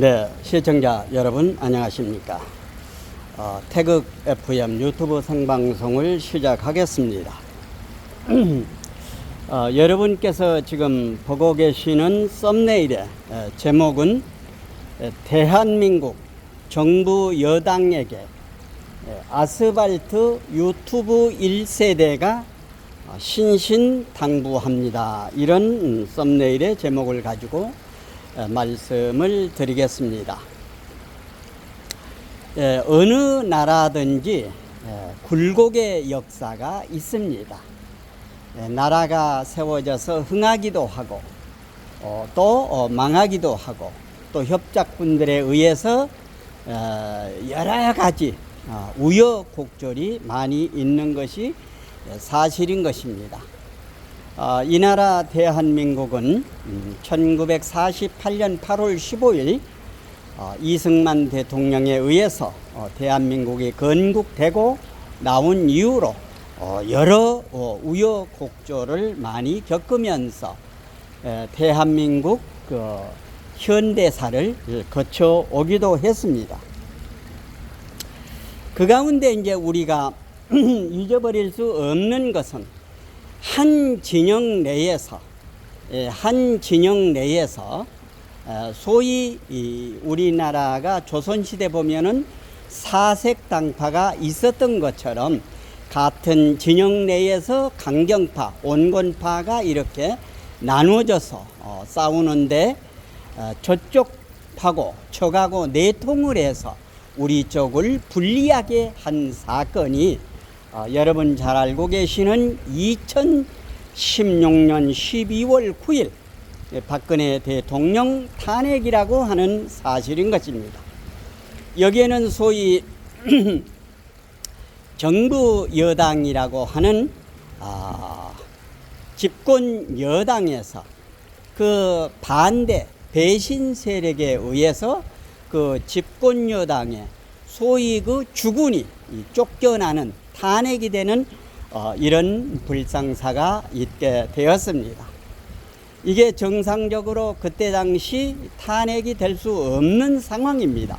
네, 시청자 여러분 안녕하십니까? 어, 태극 FM 유튜브 생방송을 시작하겠습니다. 어, 여러분께서 지금 보고 계시는 썸네일의 에, 제목은 에, 대한민국 정부 여당에게 에, 아스팔트 유튜브 1세대가 어, 신신당부합니다. 이런 음, 썸네일의 제목을 가지고 에, 말씀을 드리겠습니다. 예, 어느 나라든지 예, 굴곡의 역사가 있습니다. 예, 나라가 세워져서 흥하기도 하고 어, 또 어, 망하기도 하고 또 협작군들에 의해서 어, 여러 가지 어, 우여곡절이 많이 있는 것이 예, 사실인 것입니다. 어, 이 나라 대한민국은 음, 1948년 8월 15일 어, 이승만 대통령에 의해서 어, 대한민국이 건국되고 나온 이후로 어, 여러 어, 우여곡절을 많이 겪으면서 에, 대한민국 그 현대사를 거쳐 오기도 했습니다. 그 가운데 이제 우리가 잊어버릴 수 없는 것은 한 진영 내에서 예, 한 진영 내에서 어, 소위 이 우리나라가 조선시대 보면은 사색 당파가 있었던 것처럼 같은 진영 내에서 강경파, 온건파가 이렇게 나누어져서 어, 싸우는데 어, 저쪽하고 저하고 내통을 해서 우리 쪽을 불리하게 한 사건이 어, 여러분 잘 알고 계시는 2016년 12월 9일 예, 박근혜 대통령 탄핵이라고 하는 사실인 것입니다. 여기에는 소위 정부 여당이라고 하는 아, 집권 여당에서 그 반대 배신 세력에 의해서 그 집권 여당의 소위 그 주군이 이 쫓겨나는 탄핵이 되는 어, 이런 불상사가 있게 되었습니다. 이게 정상적으로 그때 당시 탄핵이 될 수 없는 상황입니다.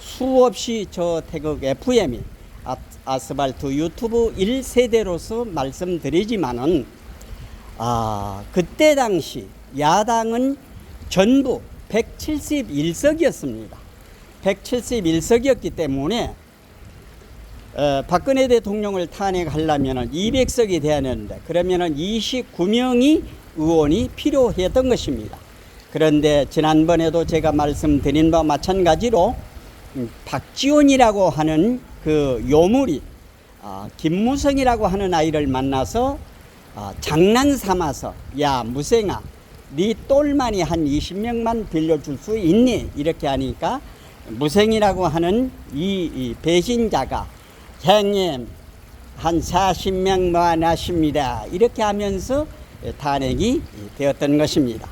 수없이 저 태극 FM이 아, 아스팔트 유튜브 1세대로서 말씀드리지만은 아, 그때 당시 야당은 전부 171석이었습니다. 171석이었기 때문에 어, 박근혜 대통령을 탄핵하려면 200석이 돼야 되는데 그러면은 29명이 의원이 필요했던 것입니다. 그런데 지난번에도 제가 말씀드린 바와 마찬가지로 음, 박지원이라고 하는 그 요물이 아, 김무성이라고 하는 아이를 만나서 아, 장난 삼아서 야 무생아 네 똘만이 한 20명만 빌려줄 수 있니 이렇게 하니까 무생이라고 하는 이, 이 배신자가 형님 한 40명 모아놨습니다 이렇게 하면서 탄핵이 되었던 것입니다.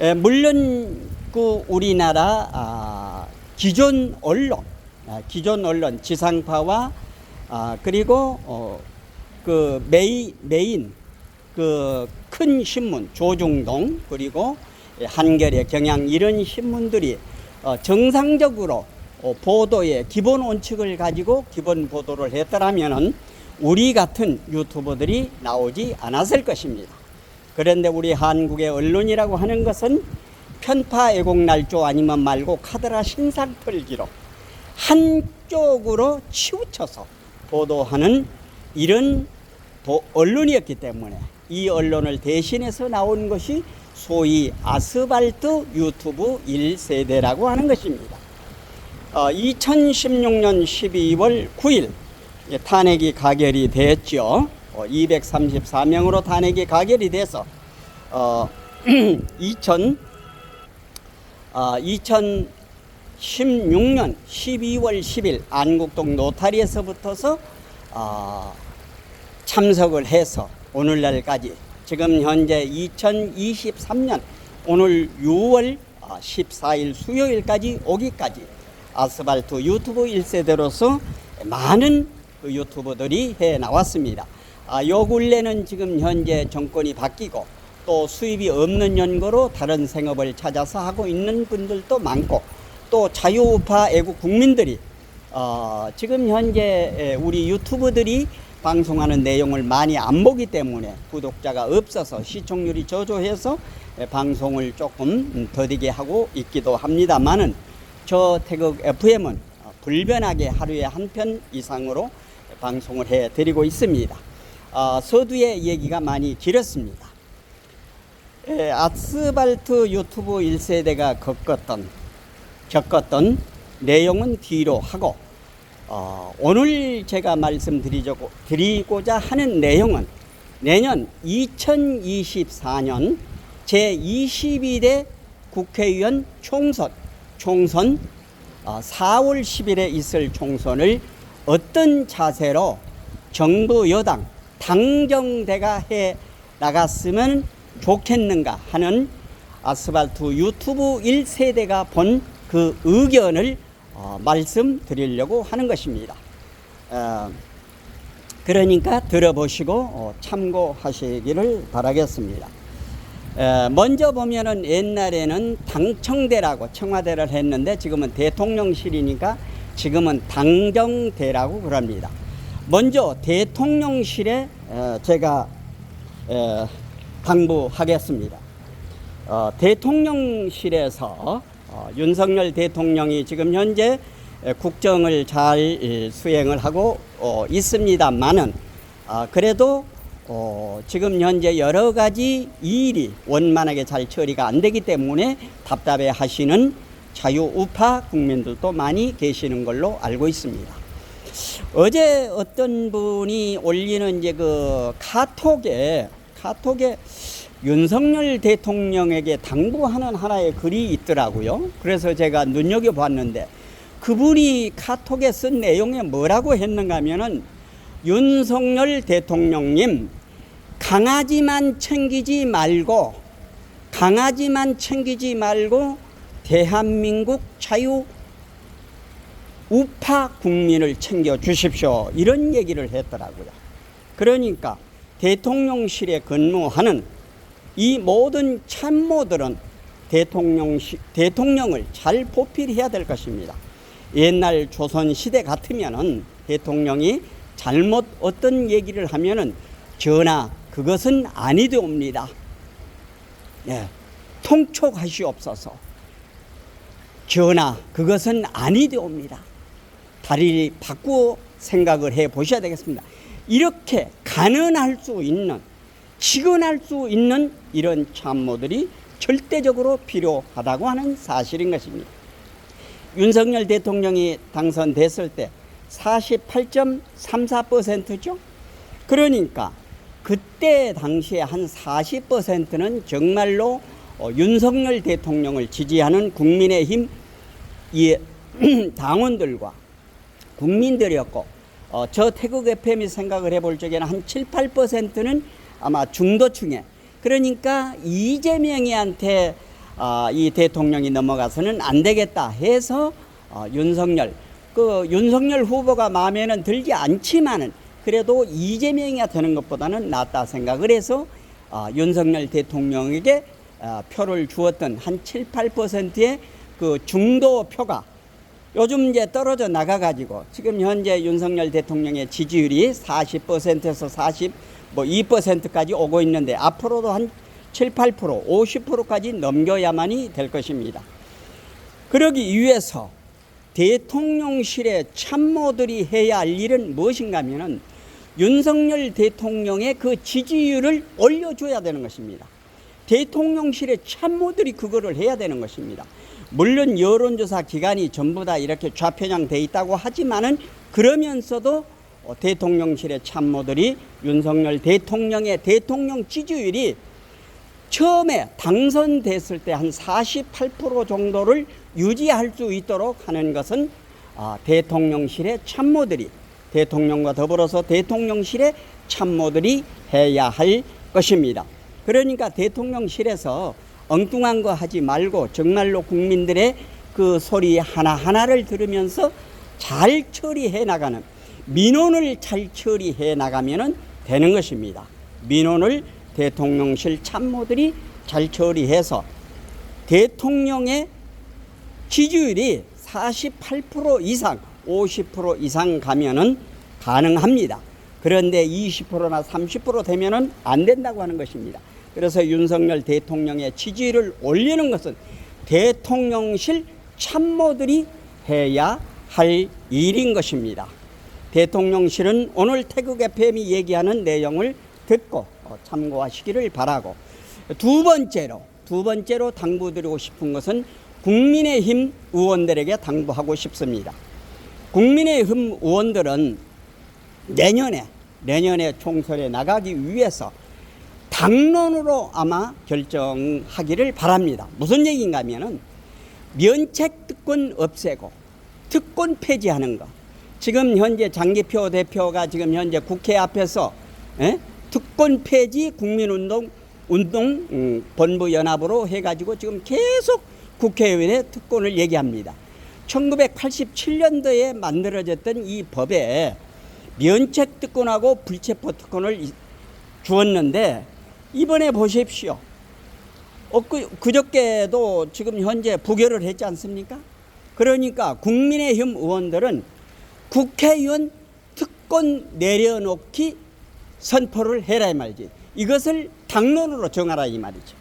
에, 물론 그 우리나라 아, 기존 언론, 아, 기존 언론 지상파와 아, 그리고 어, 그 메이, 메인 그 큰 신문 조중동 그리고 한겨레 경향 이런 신문들이 어, 정상적으로 어, 보도의 기본 원칙을 가지고 기본 보도를 했더라면은 우리 같은 유튜버들이 나오지 않았을 것입니다. 그런데 우리 한국의 언론이라고 하는 것은 편파 애국 날조 아니면 말고 카드라 신상 털기로 한쪽으로 치우쳐서 보도하는 이런 도- 언론이었기 때문에 이 언론을 대신해서 나온 것이 소위 아스팔트 유튜브 1세대라고 하는 것입니다. 어, 2016년 12월 9일 예, 탄핵이 가결이 됐죠. 어, 234명으로 탄핵이 가결이 돼서 어, 2000 어, 2016년 12월 10일 안국동 노타리에서 부터서 어, 참석을 해서 오늘날까지 지금 현재 2023년 오늘 6월 14일 수요일까지 오기까지 아스팔트 유튜브 1세대로서 많은 그 유튜버들이 해 나왔습니다. 아, 요 근래는 지금 현재 정권이 바뀌고 또 수입이 없는 연고로 다른 생업을 찾아서 하고 있는 분들도 많고 또 자유우파 애국 국민들이 어, 지금 현재 에, 우리 유튜브들이 방송하는 내용을 많이 안 보기 때문에 구독자가 없어서 시청률이 저조해서 에, 방송을 조금 음, 더디게 하고 있기도 합니다만은 저 태극 FM은 불변하게 하루에 한 편 이상으로 방송을 해 드리고 있습니다. 어, 서두의 얘기가 많이 길었습니다. 에, 아스팔트 유튜브 1세대가 겪었던 겪었던 내용은 뒤로 하고 어, 오늘 제가 말씀드리려고 드리고자 하는 내용은 내년 2024년 제 22대 국회의원 총선 총선 어, 4월 10일에 있을 총선을 어떤 자세로 정부 여당 당정대가 해 나갔으면 좋겠는가 하는 아스팔트 유튜브 1세대가 본 그 의견을 어, 말씀드리려고 하는 것입니다. 어, 그러니까 들어보시고 어, 참고하시기를 바라겠습니다. 에, 먼저 보면은 옛날에는 당청대라고 청와대를 했는데 지금은 대통령실이니까 지금은 당정대라고 그럽니다. 먼저 대통령실에 에, 제가 에, 당부하겠습니다. 어, 대통령실에서 어, 윤석열 대통령이 지금 현재 에, 국정을 잘 이, 수행을 하고 어, 있습니다만은 아, 그래도 어, 지금 현재 여러 가지 일이 원만하게 잘 처리가 안 되기 때문에 답답해 하시는 자유우파 국민들도 많이 계시는 걸로 알고 있습니다. 어제 어떤 분이 올리는 이제 그 카톡에 카톡에 윤석열 대통령에게 당부하는 하나의 글이 있더라고요. 그래서 제가 눈여겨 봤는데 그분이 카톡에 쓴 내용에 뭐라고 했는가 하면은 윤석열 대통령님 강아지만 챙기지 말고 강아지만 챙기지 말고 대한민국 자유 우파 국민을 챙겨 주십시오. 이런 얘기를 했더라고요. 그러니까 대통령실에 근무하는 이 모든 참모들은 대통령 대통령을 잘 보필해야 될 것입니다. 옛날 조선 시대 같으면은 대통령이 잘못 어떤 얘기를 하면은 전하 그것은 아니되옵니다. 예, 통촉하시옵소서. 전하 그것은 아니되옵니다. 다리를 바꾸어 생각을 해 보셔야 되겠습니다. 이렇게 가능할 수 있는 직언할 수 있는 이런 참모들이 절대적으로 필요하다고 하는 사실인 것입니다. 윤석열 대통령이 당선됐을 때 48.34%죠. 그러니까 그때 당시에 한 40%는 정말로 어, 윤석열 대통령을 지지하는 국민의힘 이 당원들과 국민들이었고 어, 저 태국 FM이 생각을 해볼 적에는 한 7, 8%는 아마 중도층에. 그러니까 이재명이한테 어, 이 대통령이 넘어가서는 안 되겠다 해서 어, 윤석열 그 윤석열 후보가 마음에는 들지 않지만은 그래도 이재명이 되는 것보다는 낫다 생각을 해서 어, 윤석열 대통령에게 어, 표를 주었던 한 7, 8%의 그 중도 표가 요즘 이제 떨어져 나가가지고 지금 현재 윤석열 대통령의 지지율이 40%에서 40, 뭐 2%까지 오고 있는데 앞으로도 한 7, 8%, 50%까지 넘겨야만이 될 것입니다. 그러기 위해서 대통령실의 참모들이 해야 할 일은 무엇인가 하면은 윤석열 대통령의 그 지지율을 올려줘야 되는 것입니다. 대통령실의 참모들이 그거를 해야 되는 것입니다. 물론 여론조사 기관이 전부 다 이렇게 좌편향돼 있다고 하지만은 그러면서도 어, 대통령실의 참모들이 윤석열 대통령의 대통령 지지율이 처음에 당선됐을 때 한 48% 정도를 유지할 수 있도록 하는 것은 아, 대통령실의 참모들이 대통령과 더불어서 대통령실의 참모들이 해야 할 것입니다. 그러니까 대통령실에서 엉뚱한 거 하지 말고 정말로 국민들의 그 소리 하나하나를 들으면서 잘 처리해 나가는 민원을 잘 처리해 나가면 되는 것입니다. 민원을 대통령실 참모들이 잘 처리해서 대통령의 지지율이 48% 이상, 50% 이상 가면은 가능합니다. 그런데 20%나 30% 되면은 안 된다고 하는 것입니다. 그래서 윤석열 대통령의 지지율을 올리는 것은 대통령실 참모들이 해야 할 일인 것입니다. 대통령실은 오늘 태극 FM이 얘기하는 내용을 듣고 어, 참고하시기를 바라고 두 번째로 두 번째로 당부드리고 싶은 것은 국민의힘 의원들에게 당부하고 싶습니다. 국민의힘 의원들은 내년에 내년에 총선에 나가기 위해서 당론으로 아마 결정하기를 바랍니다. 무슨 얘기인가 하면은 면책 특권 없애고 특권 폐지하는 거. 지금 현재 장기표 대표가 지금 현재 국회 앞에서 예? 특권 폐지 국민운동 운동 음, 본부 연합으로 해가지고 지금 계속 국회의원의 특권을 얘기합니다. 1987년도에 만들어졌던 이 법에 면책 특권하고 불체포 특권을 이- 주었는데 이번에 보십시오. 어, 그, 그저께도 지금 현재 부결을 했지 않습니까? 그러니까 국민의힘 의원들은 국회의원 특권 내려놓기 선포를 해라 이 말이지. 이것을 당론으로 정하라 이 말이죠.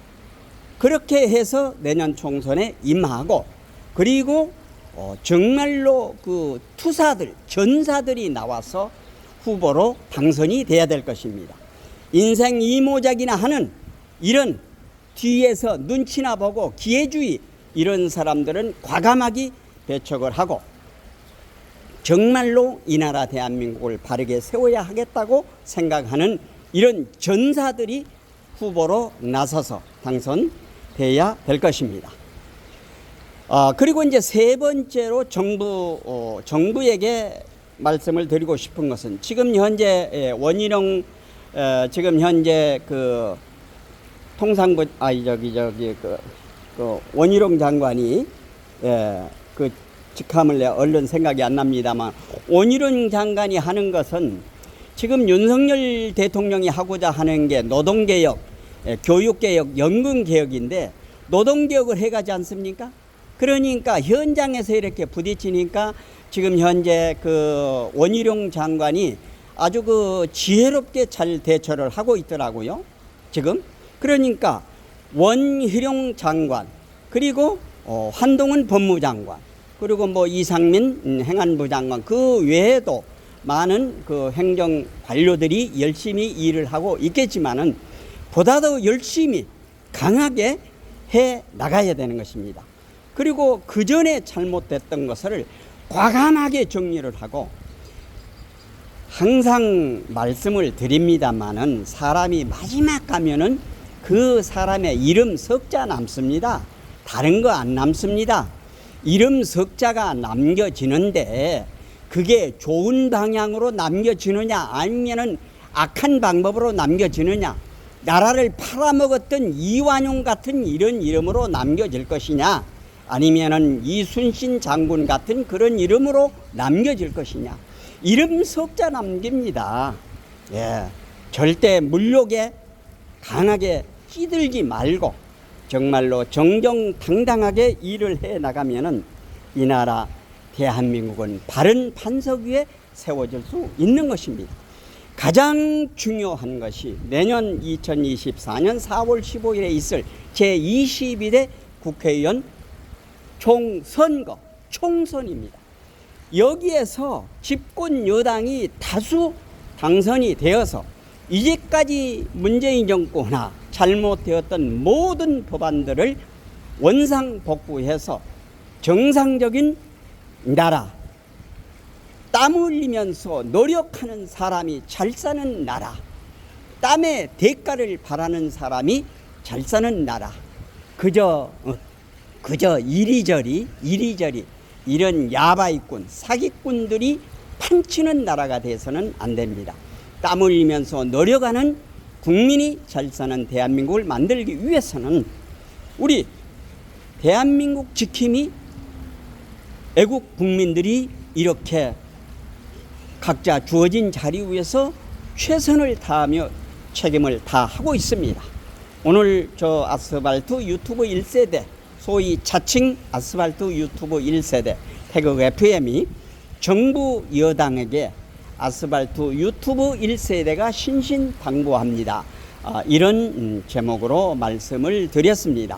그렇게 해서 내년 총선에 임하고 그리고 어, 정말로 그 투사들, 전사들이 나와서 후보로 당선이 돼야 될 것입니다. 인생 이모작이나 하는 이런 뒤에서 눈치나 보고 기회주의 이런 사람들은 과감하게 배척을 하고 정말로 이 나라 대한민국을 바르게 세워야 하겠다고 생각하는 이런 전사들이 후보로 나서서 당선돼야 될 것입니다. 아, 그리고 이제 세 번째로 정부, 어, 정부에게 말씀을 드리고 싶은 것은 지금 현재 예, 원희룡 어, 지금 현재 그 통상부 아니 저기 저기 그, 그 원희룡 장관이 예, 그 직함을 내 얼른 생각이 안 납니다만 원희룡 장관이 하는 것은 지금 윤석열 대통령이 하고자 하는 게 노동개혁, 예, 교육개혁, 연금개혁인데 노동개혁을 해가지 않습니까? 그러니까 현장에서 이렇게 부딪히니까 지금 현재 그 원희룡 장관이 아주 그 지혜롭게 잘 대처를 하고 있더라고요. 지금 그러니까 원희룡 장관 그리고 어, 한동훈 법무장관 그리고 뭐 이상민 음, 행안부 장관 그 외에도 많은 그 행정 관료들이 열심히 일을 하고 있겠지만은 보다 더 열심히 강하게 해 나가야 되는 것입니다. 그리고 그 전에 잘못됐던 것을 과감하게 정리를 하고 항상 말씀을 드립니다만은 사람이 마지막 가면은 그 사람의 이름 석자 남습니다. 다른 거 안 남습니다. 이름 석자가 남겨지는데 그게 좋은 방향으로 남겨지느냐 아니면은 악한 방법으로 남겨지느냐 나라를 팔아먹었던 이완용 같은 이런 이름으로 남겨질 것이냐 아니면은 이순신 장군 같은 그런 이름으로 남겨질 것이냐 이름 석자 남깁니다. 예, 절대 물욕에 강하게 찌들지 말고 정말로 정정당당하게 일을 해 나가면은 이 나라 대한민국은 바른 판석 위에 세워질 수 있는 것입니다. 가장 중요한 것이 내년 2024년 4월 15일에 있을 제22대 국회의원 총선거, 총선입니다. 여기에서 집권 여당이 다수 당선이 되어서 이제까지 문재인 정권이나 잘못되었던 모든 법안들을 원상복구해서 정상적인 나라, 땀 흘리면서 노력하는 사람이 잘 사는 나라, 땀의 대가를 바라는 사람이 잘 사는 나라, 그저 어, 그저 이리저리 이리저리 이런 야바이꾼 사기꾼들이 판치는 나라가 돼서는 안 됩니다. 땀 흘리면서 노력하는 국민이 잘 사는 대한민국을 만들기 위해서는 우리 대한민국 지킴이 애국 국민들이 이렇게 각자 주어진 자리 위에서 최선을 다하며 책임을 다 하고 있습니다. 오늘 저 아스팔트 유튜브 1세대 소위 자칭 아스팔트 유튜브 1세대 태극 FM이 정부 여당에게 아스팔트 유튜브 1세대가 신신당부합니다. 아, 이런 음, 제목으로 말씀을 드렸습니다.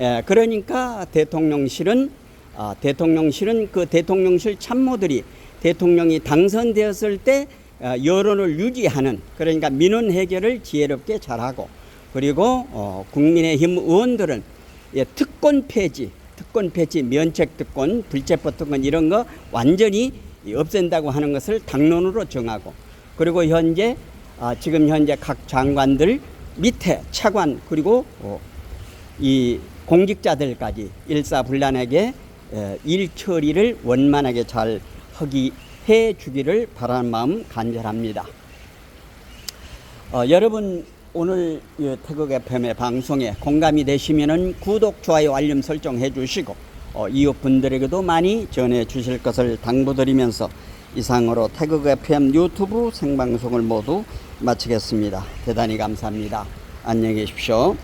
예, 그러니까 대통령실은 아, 대통령실은 그 대통령실 참모들이 대통령이 당선되었을 때 어, 여론을 유지하는 그러니까 민원 해결을 지혜롭게 잘하고 그리고 어, 국민의힘 의원들은 예, 특권 폐지, 특권 폐지, 면책 특권, 불체포 특권 이런 거 완전히 없앤다고 하는 것을 당론으로 정하고 그리고 현재 아, 지금 현재 각 장관들 밑에 차관 그리고 어, 이 공직자들까지 일사불란하게 에, 일 처리를 원만하게 잘 하기 해 주기를 바라는 마음 간절합니다. 어, 여러분 오늘 이 태극 FM의 방송에 공감이 되시면은 구독, 좋아요, 알림 설정해 주시고 어, 이웃 분들에게도 많이 전해 주실 것을 당부드리면서 이상으로 태극 FM 유튜브 생방송을 모두 마치겠습니다. 대단히 감사합니다. 안녕히 계십시오.